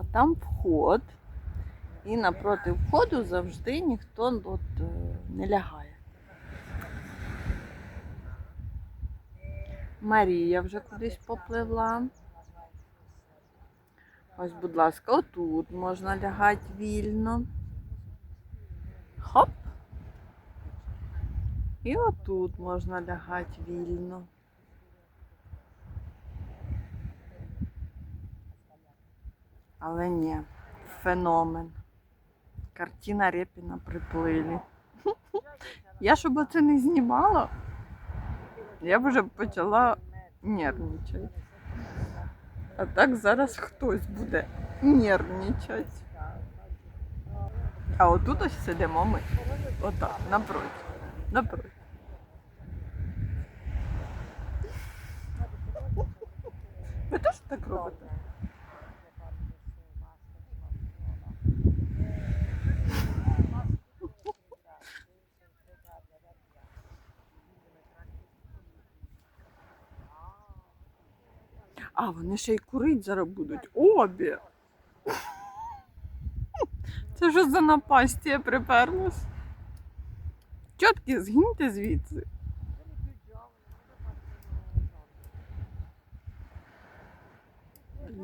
А там вход. І напроти входу завжди ніхто от, е, не лягає. Марія вже кудись попливла. Ось, будь ласка, отут можна лягати вільно. Хоп. І отут можна лягати вільно. Але ні, феномен. Картина Репіна приплилі. Я щоб оце не знімала, я б вже почала нервничати. А так зараз хтось буде нервничати. А отут ось сидимо ми. Отак, напроти. Напроти. Ви теж так робите? А, вони ще й курить зараз будуть. Обі. Це що за напастія приперлась? Чотки, згиньте звідси.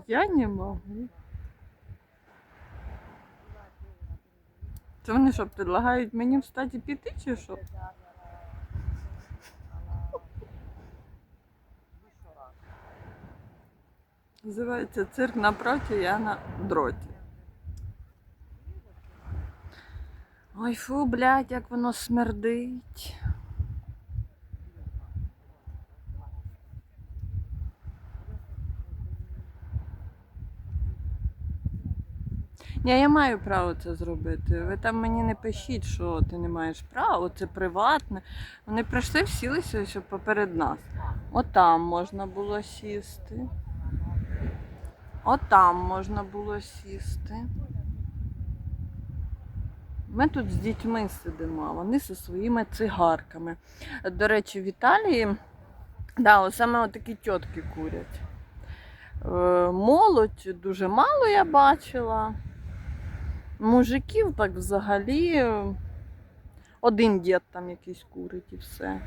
Я не можу. Це вони що, предлагають мені встати піти чи що? Називається цирк напроти, я на дроті. Ой, фу, блядь, як воно смердить. Ні, я маю право це зробити. Ви там мені не пишіть, що ти не маєш права, це приватне. Вони прийшли, всілися ще поперед нас. Отам можна було сісти. Отам можна було сісти. Ми тут з дітьми сидимо, вони зі своїми цигарками. До речі, в Італії да, саме отакі тітки курять. Е, Молодь дуже мало я бачила. Мужиків так взагалі. е, Один дід там якийсь курить і все.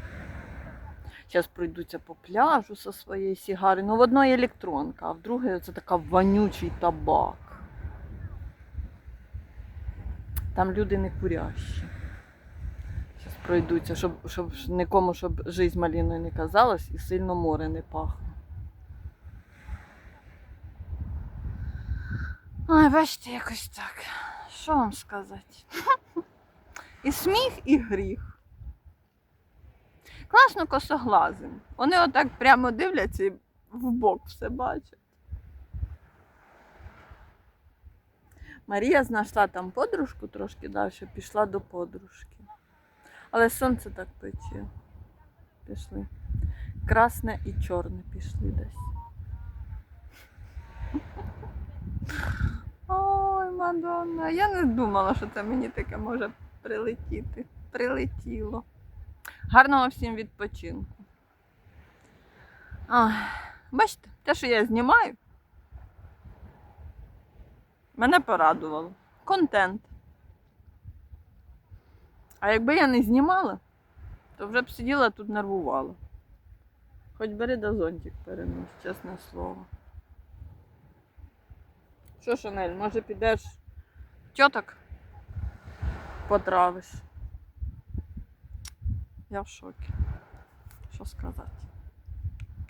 Зараз пройдуться по пляжу зі своєю сігарою. Ну, в одної електронка, а в другої це така вонючий табак. Там люди не курящі. Зараз пройдуться, щоб, щоб нікому, щоб жизнь маліною не казалась і сильно море не пахло. Ой, бачите, якось так. Що вам сказати? І сміх, і гріх. Класно косоглазим. Вони отак прямо дивляться і в бок все бачать. Марія знайшла там подружку трошки далі, пішла до подружки. Але сонце так пече. Пішли. Красне і чорне пішли десь. Ой, Мадонна, я не думала, що це мені таке може прилетіти. Прилетіло. Гарного всім відпочинку. Ах, бачите, те, що я знімаю, мене порадувало. Контент. А якби я не знімала, то вже б сиділа тут нервувала. Хоч бери да зонтик перенос, чесне слово. Що, Шанель, може підеш тьоток потравиш? Я в шокі. Що сказати?